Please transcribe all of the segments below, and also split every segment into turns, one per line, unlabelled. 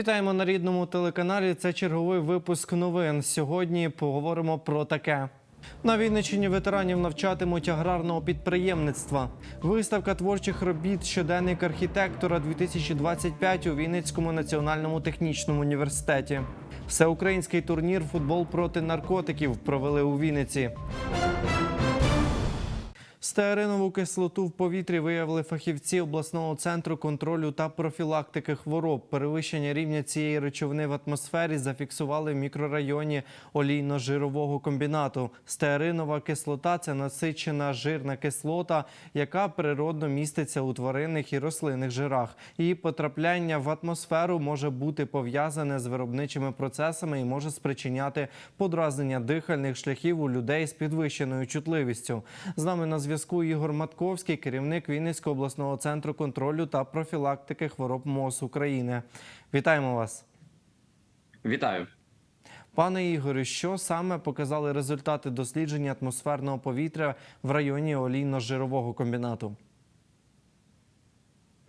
Вітаємо на рідному телеканалі. Це черговий випуск новин. Сьогодні поговоримо про таке. На Вінниччині ветеранів навчатимуть аграрного підприємництва. Виставка творчих робіт щоденник архітектора 2025 у Вінницькому національному технічному університеті. Всеукраїнський турнір футбол проти наркотиків провели у Вінниці. Стеаринову кислоту в повітрі виявили фахівці обласного центру контролю та профілактики хвороб. Перевищення рівня цієї речовини в атмосфері зафіксували в мікрорайоні олійно-жирового комбінату. Стеаринова кислота це насичена жирна кислота, яка природно міститься у тваринних і рослинних жирах. Її потрапляння в атмосферу може бути пов'язане з виробничими процесами і може спричиняти подразнення дихальних шляхів у людей з підвищеною чутливістю. З нами на зв'язку Ігор Матковський, керівник Вінницького обласного центру контролю та профілактики хвороб МОЗ України. Вітаємо вас.
Вітаю.
Пане Ігорю, що саме показали результати дослідження атмосферного повітря в районі олійно-жирового комбінату?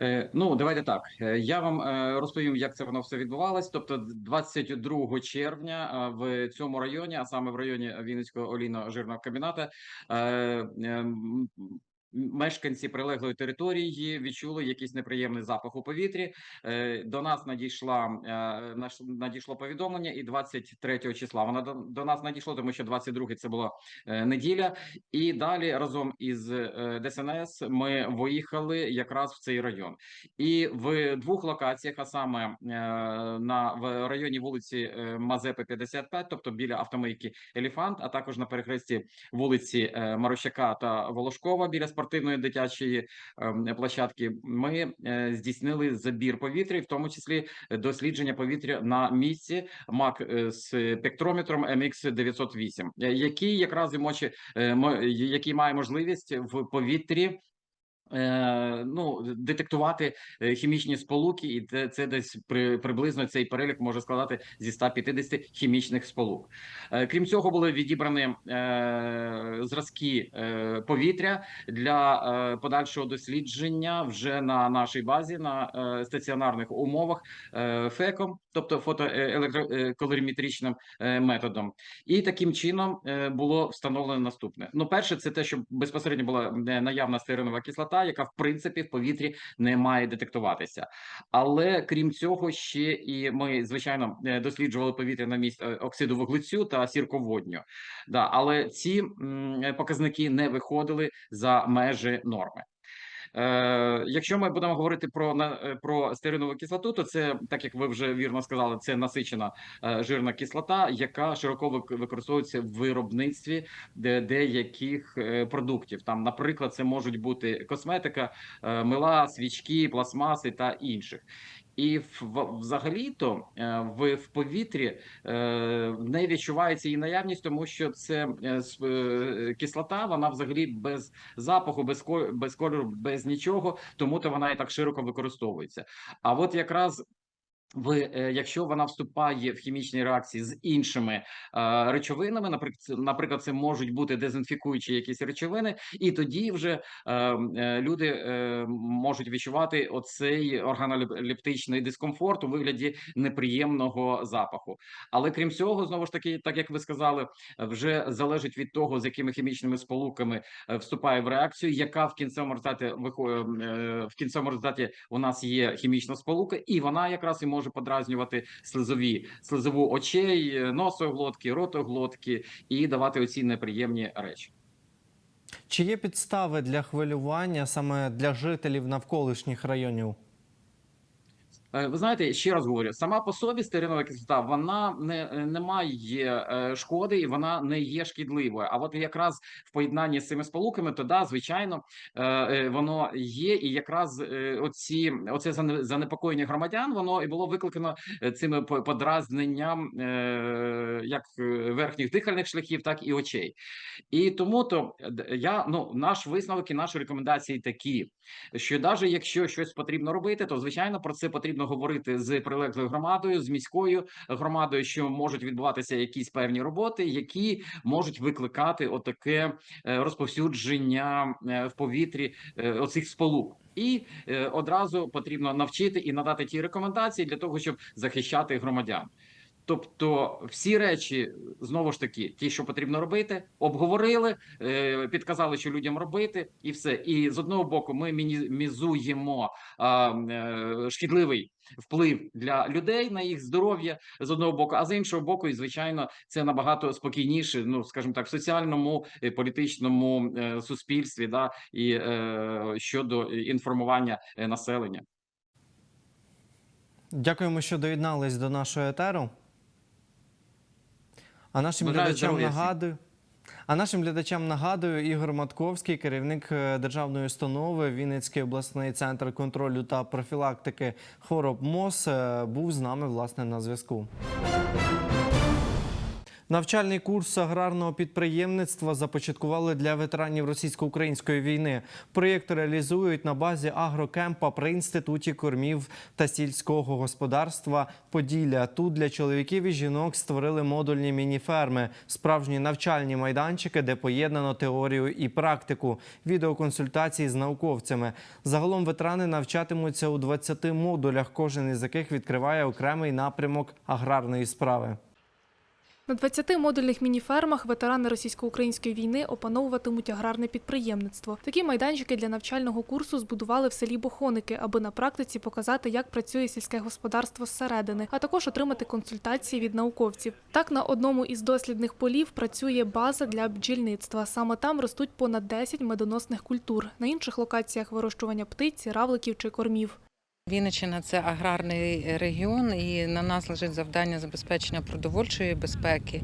Е, Ну, давайте так. Е, Я вам е, розповім, як це воно все відбувалось. Тобто, 22 червня в цьому районі, а саме в районі Вінницького олійно-жирного комбіната, е, е, м, мешканці прилеглої території відчули якийсь неприємний запах у повітрі. Е, До нас надійшла е, надійшло повідомлення, і 23 числа вона до, нас надійшло, тому що 22 це була е, неділя. І далі разом із ДСНС ми виїхали якраз в цей район. І в двох локаціях, а саме на в районі вулиці Мазепи 55, тобто біля автомийки Еліфант, а також на перехресті вулиці Марощака та Волошкова біля спортивної дитячої е, площадки. Ми е, здійснили забір повітря, в тому числі дослідження повітря на місці МАК е, з спектрометром MX 908, е, який якраз і мочі, мо- який має можливість в повітрі. Е, ну, детектувати е, хімічні сполуки, і це, це десь при, приблизно цей перелік може складати зі 150 хімічних сполук. Е, крім цього, були відібрані зразки повітря для подальшого дослідження вже на нашій базі на стаціонарних умовах ФЕКом, тобто фотоелектроколориметричним е, методом. І таким чином е, було встановлено наступне. Ну, перше, це те, що безпосередньо була е, наявна стеаринова кислота, яка в принципі в повітрі не має детектуватися. Але крім цього, ще і ми звичайно е, досліджували повітря на місць е, оксиду вуглецю та сірководню. Да, але ці е, показники не виходили за межі норми. Е, якщо ми будемо говорити про е, про стеринову кислоту, то це так як ви вже вірно сказали, це насичена е, жирна кислота, яка широко вик- використовується в виробництві деяких продуктів. Там, наприклад, це можуть бути косметика, мила, свічки, пластмаси та інших. І в, взагалі-то е, в, в повітрі е, не відчувається її наявність, тому що це е, кислота, вона взагалі без запаху, без без кольору, без нічого, тому то вона і так широко використовується. А от якраз в е, якщо вона вступає в хімічні реакції з іншими е, речовинами, наприклад, наприклад, це можуть бути дезінфікуючі якісь речовини, і тоді вже е, е, люди е, можуть відчувати оцей органолептичний дискомфорт у вигляді неприємного запаху. Але крім цього, знову ж таки, так як ви сказали, вже залежить від того, з якими хімічними сполуками е, вступає в реакцію, яка в кінцевому результаті в кінцевому результаті у нас є хімічна сполука, і вона якраз і може подразнювати слизові слизову очей, носоглотки, ротоглотки і давати оці неприємні речі.
Чи є підстави для хвилювання саме для жителів навколишніх районів?
Е, Ви знаєте, ще раз говорю, сама по собі стеринова кислота вона не, е, не має е, шкоди і вона не є шкідливою. А от якраз в поєднанні з цими сполуками, то да, звичайно, воно є, і якраз оці оце занепокоєння громадян, воно і було викликано цими подразненням як верхніх дихальних шляхів, так і очей. І тому то я ну наш висновок і наші рекомендації такі, що навіть якщо щось потрібно робити, то звичайно про це потрібно говорити з прилеглою громадою, з міською громадою, що можуть відбуватися якісь певні роботи, які можуть викликати отаке е, розповсюдження е, в повітрі е, оцих сполук. і одразу потрібно навчити і надати ті рекомендації для того, щоб захищати громадян. Тобто, всі речі знову ж таки, ті, що потрібно робити, обговорили, е, підказали, що людям робити, і все. І з одного боку, ми мінімізуємо е, шкідливий вплив для людей на їх здоров'я з одного боку, а з іншого боку, і звичайно, це набагато спокійніше, ну скажімо так, в соціальному е, політичному суспільстві, да і щодо інформування населення.
Дякуємо, що доєднались до нашого етеру. А нашим
Бажаю
глядачам
здоров'я всім.
нагадую. А нашим глядачам нагадую, Ігор Матковський, керівник е, державної установи Вінницький обласний центр контролю та профілактики хвороб МОЗ, е, був з нами власне на зв'язку. Навчальний курс аграрного підприємництва започаткували для ветеранів російсько-української війни. Проєкт реалізують на базі агрокемпа при інституті кормів та сільського господарства Поділля. Тут для чоловіків і жінок створили модульні мініферми, справжні навчальні майданчики, де поєднано теорію і практику, відеоконсультації з науковцями. Загалом ветерани навчатимуться у 20 модулях, кожен із яких відкриває окремий напрямок аграрної справи.
На 20 модульних мініфермах ветерани російсько-української війни опановуватимуть аграрне підприємництво. Такі майданчики для навчального курсу збудували в селі Бохоники, аби на практиці показати, як працює сільське господарство зсередини, а також отримати консультації від науковців. Так, на одному із дослідних полів працює база для бджільництва. Саме там ростуть понад 10 медоносних культур. На інших локаціях вирощування птиці, равликів чи кормів.
Вінниччина – це аграрний регіон, і на нас лежить завдання забезпечення продовольчої безпеки.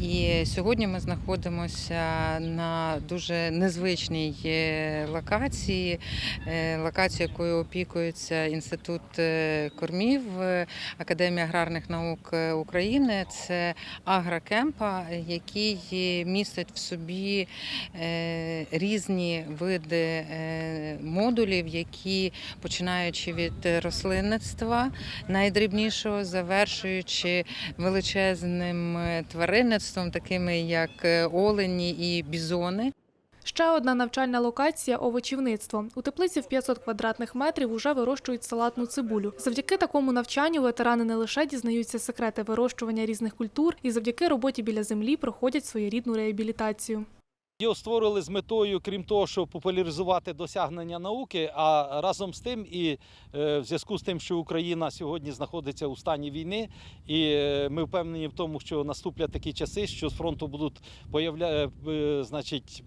І сьогодні ми знаходимося на дуже незвичній е, локації, е, локації, якою опікується інститут е, кормів Академії аграрних наук України. Це агрокемпа, який містить в собі різні види модулів, які починаючи від рослинництва найдрібнішого, завершуючи величезним е, тваринництвом, такими як е, олені і бізони.
Ще одна навчальна локація овочівництво. У теплиці в 500 квадратних метрів уже вирощують салатну цибулю. Завдяки такому навчанню ветерани не лише дізнаються секрети вирощування різних культур, і завдяки роботі біля землі проходять своєрідну реабілітацію.
Його створили з метою, крім того, щоб популяризувати досягнення науки, а разом з тим, і е, в зв'язку з тим, що Україна сьогодні знаходиться у стані війни, і е, ми впевнені в тому, що наступлять такі часи, що з фронту будуть появля... е, значить,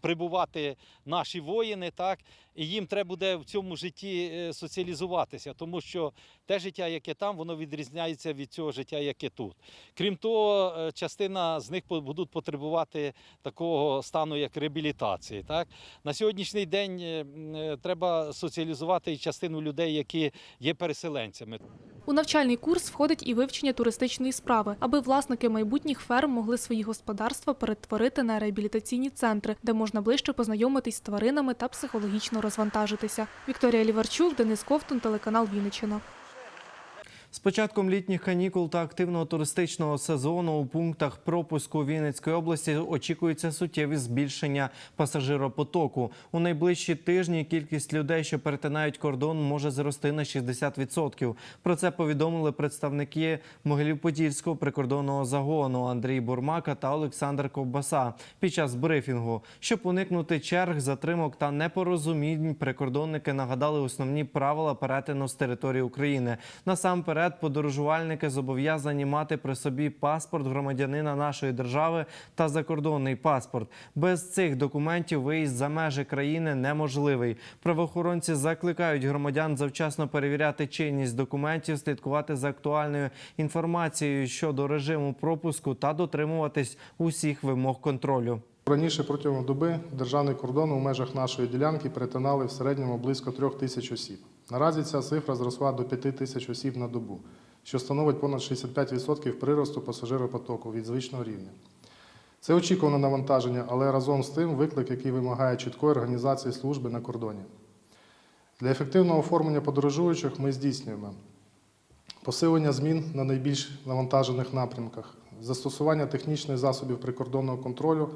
прибувати наші воїни, так і їм треба буде в цьому житті е, соціалізуватися, тому що те життя, яке там, воно відрізняється від цього життя, яке тут. Крім того, е, частина з них будуть потребувати такого стану, як реабілітації. Так на сьогоднішній день е, треба соціалізувати і частину людей, які є переселенцями.
У навчальний курс входить і вивчення туристичної справи, аби власники майбутніх ферм могли свої господарства перетворити на реабілітаційні центри, де можна ближче познайомитись з тваринами та психологічно розвантажитися. Вікторія Ліварчук, Денис Ковтун, телеканал Вінниччина.
З початком літніх канікул та активного туристичного сезону у пунктах пропуску Вінницької області очікується суттєве збільшення пасажиропотоку. У найближчі тижні кількість людей, що перетинають кордон, може зрости на 60%. Про це повідомили представники Могилів-Подільського прикордонного загону Андрій Бурмака та Олександр Ковбаса під час брифінгу. Щоб уникнути черг, затримок та непорозумінь, прикордонники нагадали основні правила перетину з території України. Насамперед, подорожувальники зобов'язані мати при собі паспорт громадянина нашої держави та закордонний паспорт. Без цих документів виїзд за межі країни неможливий. Правоохоронці закликають громадян завчасно перевіряти чинність документів, слідкувати за актуальною інформацією щодо режиму пропуску та дотримуватись усіх вимог контролю.
Раніше протягом доби державний кордон у межах нашої ділянки перетинали в середньому близько трьох тисяч осіб. Наразі ця цифра зросла до 5 тисяч осіб на добу, що становить понад 65% приросту пасажиропотоку від звичного рівня. Це очікуване навантаження, але разом з тим виклик, який вимагає чіткої організації служби на кордоні. Для ефективного оформлення подорожуючих ми здійснюємо посилення змін на найбільш навантажених напрямках, застосування технічних засобів прикордонного контролю,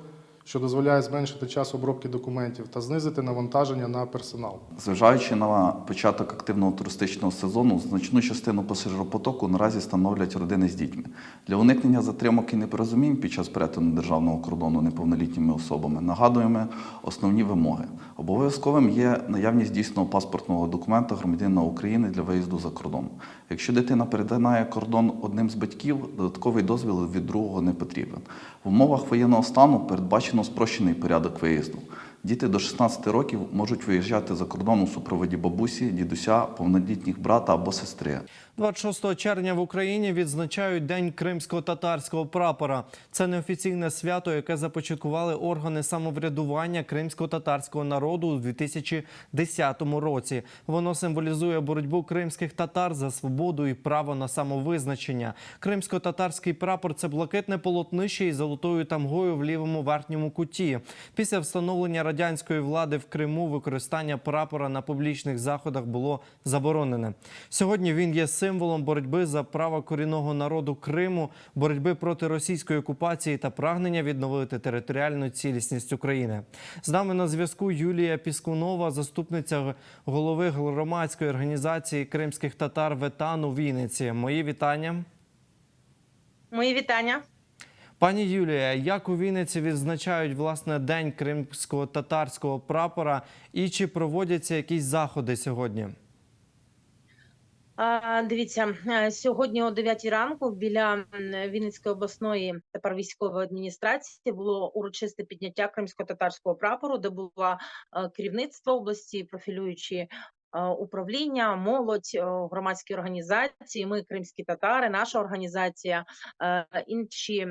що дозволяє зменшити час обробки документів та знизити навантаження на персонал.
Зважаючи на початок активного туристичного сезону, значну частину пасажиропотоку наразі становлять родини з дітьми. Для уникнення затримок і непорозумінь під час перетину державного кордону неповнолітніми особами нагадуємо основні вимоги. Обов'язковим є наявність дійсного паспортного документа громадянина України для виїзду за кордон. Якщо дитина перетинає кордон одним з батьків, додатковий дозвіл від другого не потрібен. В умовах воєнного стану передбачено спрощений порядок виїзду. Діти до 16 років можуть виїжджати за кордон у супроводі бабусі, дідуся, повнолітніх брата або сестри.
26 червня в Україні відзначають День кримсько-татарського прапора. Це неофіційне свято, яке започаткували органи самоврядування кримсько-татарського народу у 2010 році. Воно символізує боротьбу кримських татар за свободу і право на самовизначення. Кримсько-татарський прапор це блакитне полотнище із золотою тамгою в лівому верхньому куті. Після встановлення радянської влади в Криму використання прапора на публічних заходах було заборонене. Сьогодні він є символом боротьби за права корінного народу Криму, боротьби проти російської окупації та прагнення відновити територіальну цілісність України. З нами на зв'язку Юлія Піскунова, заступниця голови громадської організації кримських татар Ветан у Вінниці. Мої вітання.
Мої вітання.
Пані Юлія, як у Вінниці відзначають власне день кримського татарського прапора і чи проводяться якісь заходи сьогодні?
Дивіться, е, сьогодні о 9 ранку біля Вінницької обласної тепер військової адміністрації було урочисте підняття кримсько-татарського прапору, де було е, керівництво області, профілюючі управління, молодь, е, громадські організації. Ми кримські татари, наша організація, е, інші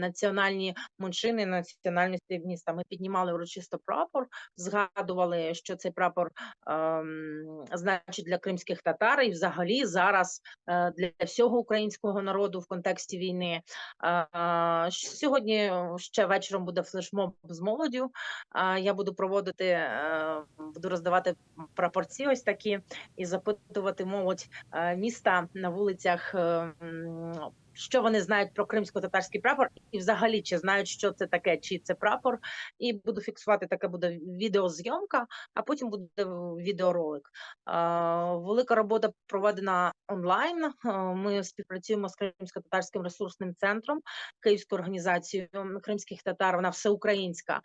національні меншини, національності міста. Ми піднімали урочисто прапор, згадували, що цей прапор ем, значить для кримських татар і взагалі зараз е, для всього українського народу в контексті війни. Е, е, Сьогодні ще вечором буде флешмоб з молоддю. Е, Я буду проводити, е, буду роздавати прапорці ось такі і запитувати молодь е, міста на вулицях. е, Що вони знають про кримсько-татарський прапор, і взагалі чи знають, що це таке, чи це прапор, і буду фіксувати таке буде відеозйомка, а потім буде відеоролик. Е, Велика робота проведена онлайн. Ми співпрацюємо з Кримсько-татарським ресурсним центром, Київською організацією кримських татар. Вона всеукраїнська.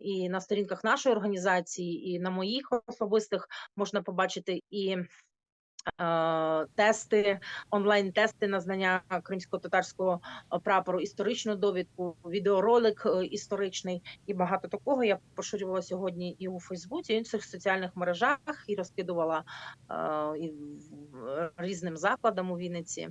І на сторінках нашої організації, і на моїх особистих можна побачити і. Е, Тести, онлайн-тести на знання кримсько-татарського е, прапору, історичну довідку, відеоролик е, історичний і багато такого. Я поширювала сьогодні і у Фейсбуці, і в інших соціальних мережах, і розкидувала і різним закладам у Вінниці.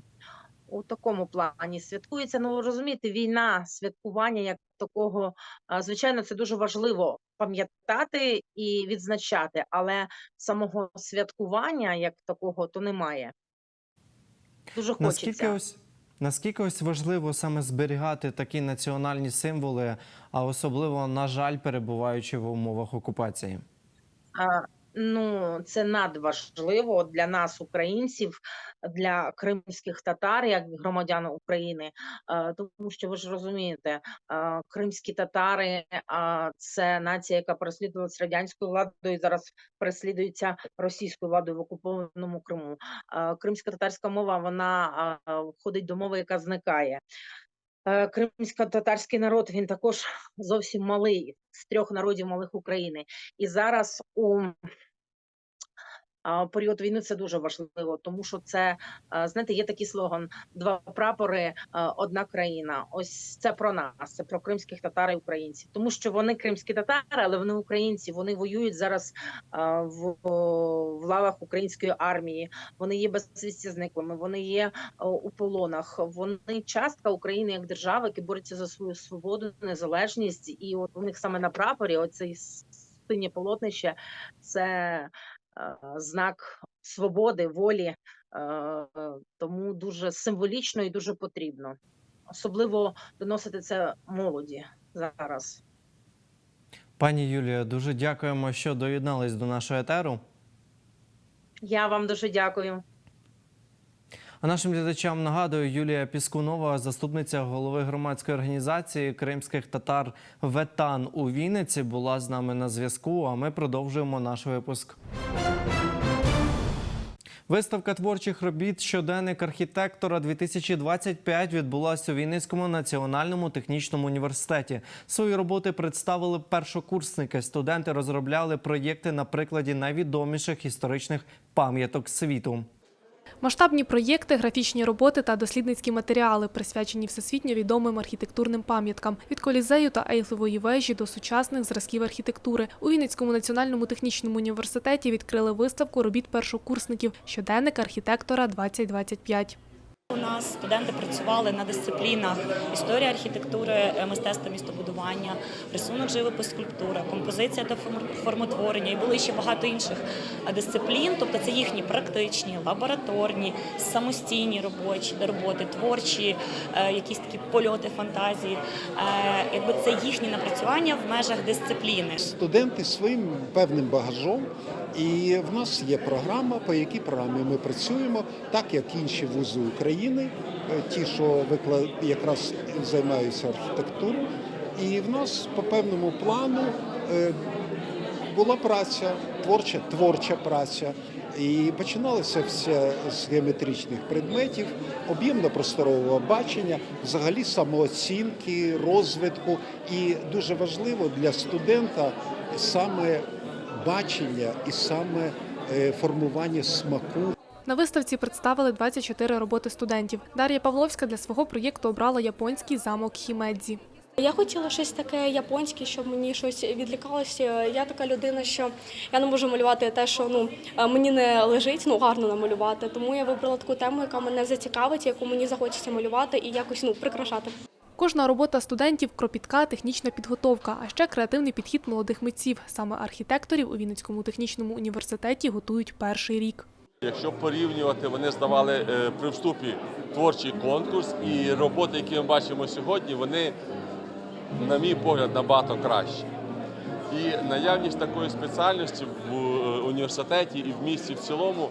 У такому плані святкується. Ну розумієте, війна, святкування як такого, звичайно, це дуже важливо пам'ятати і відзначати, але самого святкування як такого то немає. Дуже
Наскільки
хочеться.
ось наскільки ось важливо саме зберігати такі національні символи, а особливо, на жаль, перебуваючи в умовах окупації?
А, Ну, це надважливо для нас, українців, для кримських татар, як громадян України, е, тому що ви ж розумієте, е, кримські татари це нація, яка переслідувалася радянською владою, і зараз переслідується російською владою в окупованому Криму. Е, Кримська татарська мова вона входить до мови, яка зникає. Кримсько-татарський народ він також зовсім малий з трьох народів малих України. І зараз у період війни це дуже важливо, тому що це а, знаєте, є такий слоган: два прапори, одна країна. Ось це про нас, це про кримських татар і українців, тому що вони кримські татари, але вони українці. Вони воюють зараз в, в лавах української армії. Вони є безвісті зниклими. Вони є у полонах. Вони частка України як держави, які борються за свою свободу, незалежність. І от у них саме на прапорі, оцей синє полотнище, це е, знак свободи, волі, тому дуже символічно і дуже потрібно. Особливо доносити це молоді зараз.
Пані Юлія, дуже дякуємо, що доєднались до нашого етеру.
Я вам дуже дякую.
А нашим глядачам нагадую, Юлія Піскунова, заступниця голови громадської організації кримських татар Ветан у Вінниці, була з нами на зв'язку. А ми продовжуємо наш випуск. Виставка творчих робіт щоденник архітектора 2025 відбулася у Вінницькому національному технічному університеті. Свої роботи представили першокурсники. Студенти розробляли проєкти на прикладі найвідоміших історичних пам'яток світу.
Масштабні проєкти, графічні роботи та дослідницькі матеріали, присвячені всесвітньо відомим архітектурним пам'яткам від колізею та Ейфлевої вежі до сучасних зразків архітектури. У Вінницькому національному технічному університеті відкрили виставку робіт першокурсників щоденник архітектора 2025.
У нас студенти працювали на дисциплінах історія архітектури, е, мистецтво містобудування, рисунок, живопис, скульптура, композиція та форм- формотворення. І були ще багато інших е, дисциплін. Тобто це їхні практичні, лабораторні, самостійні робочі роботи, творчі, е, якісь такі польоти фантазії. Якби це їхні напрацювання в межах дисципліни.
студенти своїм певним багажом, і в нас є програма, по якій програмі ми працюємо, так як інші вузи України, е, ті, що викла- якраз займаються архітектурою. І в нас по певному плану е, була праця, творча, творча праця. І починалося все з геометричних предметів, об'ємно-просторового бачення, взагалі самооцінки, розвитку. І дуже важливо для студента саме бачення і саме е, формування смаку
На виставці представили 24 роботи студентів. Дар'я Павловська для свого проєкту обрала японський замок Хімедзі.
Я хотіла щось таке японське, щоб мені щось відлікалося. Я така людина, що я не можу малювати те, що ну мені не лежить, ну гарно намалювати. Тому я вибрала таку тему, яка мене зацікавить, яку мені захочеться малювати і якось ну прикрашати.
Кожна робота студентів кропітка технічна підготовка, а ще креативний підхід молодих митців. Саме архітекторів у Вінницькому технічному університеті готують перший рік.
Якщо порівнювати, вони здавали е, при вступі творчий конкурс, і роботи, які ми бачимо сьогодні, вони, на мій погляд, набагато кращі. І наявність такої спеціальності в е, університеті і в місті в цілому,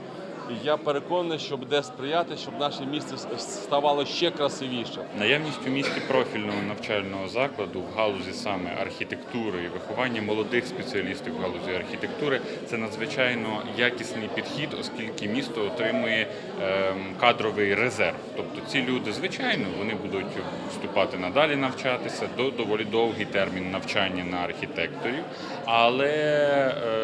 я переконаний, що буде сприяти, щоб наше місце ставало ще красивішим.
Наявність у місті профільного навчального закладу в галузі саме архітектури і виховання молодих спеціалістів в галузі архітектури це надзвичайно якісний підхід, оскільки місто отримує ем, кадровий резерв. Тобто ці люди, звичайно, вони будуть вступати надалі навчатися до доволі довгий термін навчання на архітекторів, але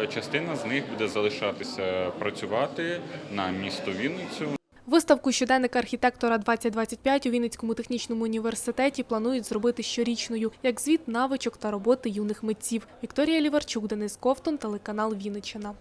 е, частина з них буде залишатися працювати на місто Вінницю.
Виставку щоденника архітектора 2025 у Вінницькому технічному університеті планують зробити щорічною, як звіт навичок та роботи юних митців. Вікторія Ліварчук, Денис Ковтун, телеканал Вінниччина.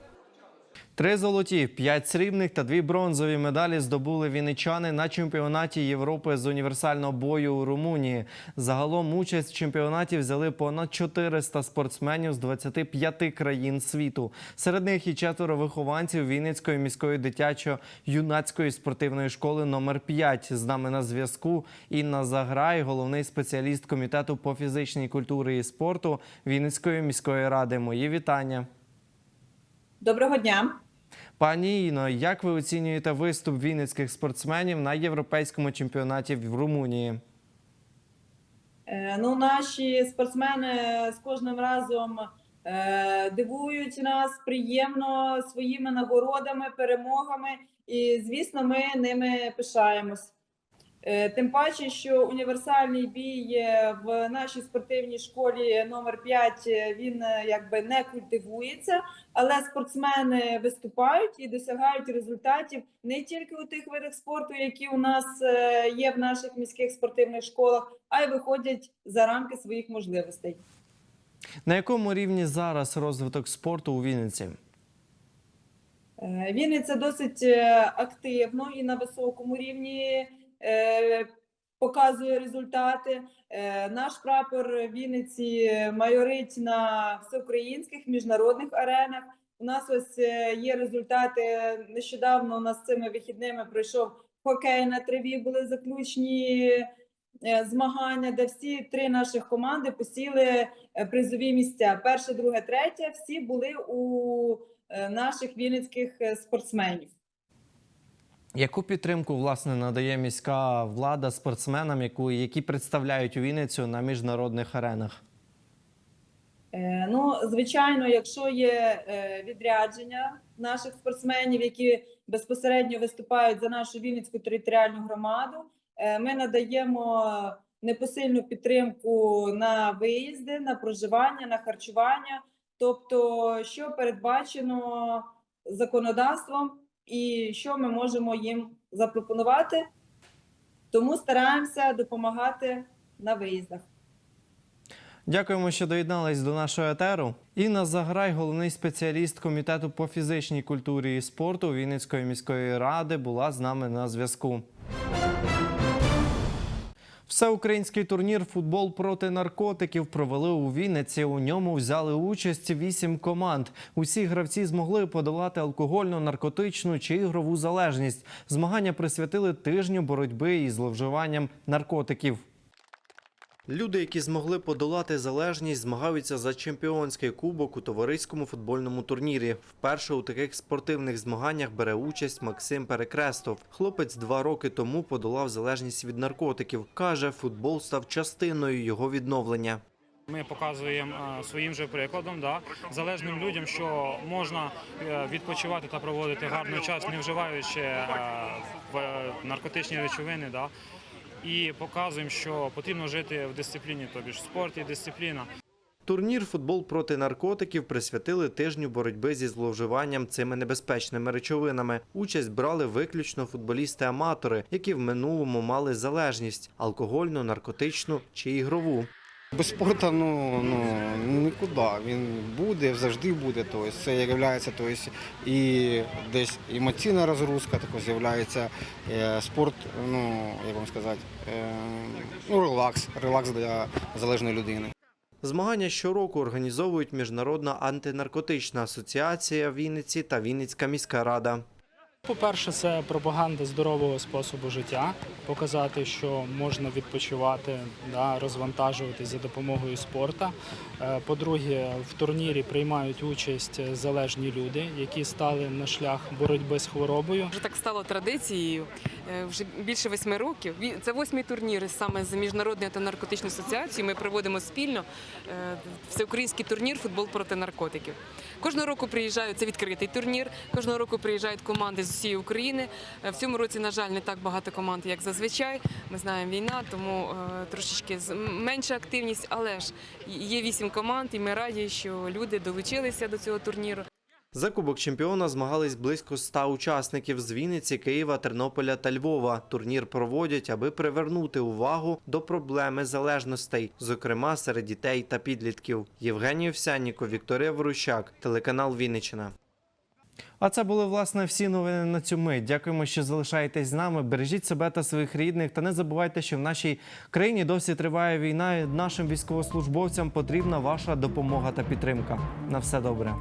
Три золоті, п'ять срібних та дві бронзові медалі здобули вінничани на чемпіонаті Європи з універсального бою у Румунії. Загалом участь в чемпіонаті взяли понад 400 спортсменів з 25 країн світу. Серед них і четверо вихованців Вінницької міської дитячо-юнацької спортивної школи номер 5 З нами на зв'язку Інна Заграй, головний спеціаліст комітету по фізичній культурі і спорту Вінницької міської ради. Мої вітання.
Доброго дня.
Пані Іно, як ви оцінюєте виступ вінницьких спортсменів на європейському чемпіонаті в Румунії?
Е, Ну, наші спортсмени з кожним разом е, дивують нас приємно своїми нагородами, перемогами, і звісно, ми ними пишаємось. Е, Тим паче, що універсальний бій в нашій спортивній школі номер 5 е, він е, якби не культивується, але спортсмени виступають і досягають результатів не тільки у тих видах спорту, які у нас є в наших міських спортивних школах, а й виходять за рамки своїх можливостей.
На якому рівні зараз розвиток спорту у Вінниці?
Вінниця досить активно і на високому рівні показує результати. Е, Наш прапор Вінниці майорить на всеукраїнських міжнародних аренах. У нас ось е, є результати. Нещодавно у нас цими вихідними пройшов хокей на траві, були заключні е, змагання, де всі три наших команди посіли е, призові місця. Перше, друге, третє. Всі були у е, наших вінницьких е, спортсменів.
Яку підтримку власне надає міська влада спортсменам, яку які представляють Вінницю на міжнародних аренах?
Е, Ну, звичайно, якщо є е, відрядження наших спортсменів, які безпосередньо виступають за нашу Вінницьку територіальну громаду, е, ми надаємо непосильну підтримку на виїзди, на проживання, на харчування, тобто, що передбачено законодавством і що ми можемо їм запропонувати. Тому стараємося допомагати на виїздах.
Дякуємо, що доєднались до нашого етеру. Інна Заграй, головний спеціаліст комітету по фізичній культурі і спорту Вінницької міської ради, була з нами на зв'язку. Всеукраїнський турнір Футбол проти наркотиків провели у Вінниці. У ньому взяли участь вісім команд. Усі гравці змогли подолати алкогольну, наркотичну чи ігрову залежність. Змагання присвятили тижню боротьби із зловживанням наркотиків. Люди, які змогли подолати залежність, змагаються за чемпіонський кубок у товариському футбольному турнірі. Вперше у таких спортивних змаганнях бере участь Максим Перекрестов. Хлопець два роки тому подолав залежність від наркотиків. Каже, футбол став частиною його відновлення.
Ми показуємо е, своїм же прикладом, да, залежним людям, що можна е, відпочивати та проводити гарний час, не вживаючи е, наркотичні речовини. Да, і показуємо, що потрібно жити в дисципліні, тобі ж спорт і дисципліна.
Турнір футбол проти наркотиків присвятили тижню боротьби зі зловживанням цими небезпечними речовинами. Участь брали виключно футболісти-аматори, які в минулому мали залежність алкогольну, наркотичну чи ігрову.
Без спорту ну, ну, нікуди. Він буде, завжди буде. Тобто це є тобто, і десь емоційна розгрузка, також з'являється е, спорт, ну, як вам сказати, е, ну, релакс, релакс для залежної людини.
Змагання щороку організовують Міжнародна антинаркотична асоціація Вінниці та Вінницька міська рада.
По-перше, це пропаганда здорового способу життя, показати, що можна відпочивати, да, розвантажуватись за допомогою спорту. Е, По-друге, в турнірі приймають участь залежні люди, які стали на шлях боротьби з хворобою.
Вже так стало традицією. Е, Вже більше восьми років. Це восьмий турнір саме з міжнародною антинаркотичною асоціацією. Ми проводимо спільно е, всеукраїнський турнір футбол проти наркотиків. Кожного року приїжджають це відкритий турнір. Кожного року приїжджають команди з усієї України. Е, В цьому році, на жаль, не так багато команд, як зазвичай. Ми знаємо війна, тому е, трошечки менша активність, але ж є вісім команд, і ми раді, що люди долучилися до цього турніру.
За кубок чемпіона змагались близько 100 учасників з Вінниці, Києва, Тернополя та Львова. Турнір проводять, аби привернути увагу до проблеми залежностей, зокрема серед дітей та підлітків. Євгеній Овсянніко, Вікторія Ворущак, телеканал Вінниччина. А це були власне всі новини на цю мить. Дякуємо, що залишаєтесь з нами. Бережіть себе та своїх рідних. Та не забувайте, що в нашій країні досі триває війна. і Нашим військовослужбовцям потрібна ваша допомога та підтримка. На все добре.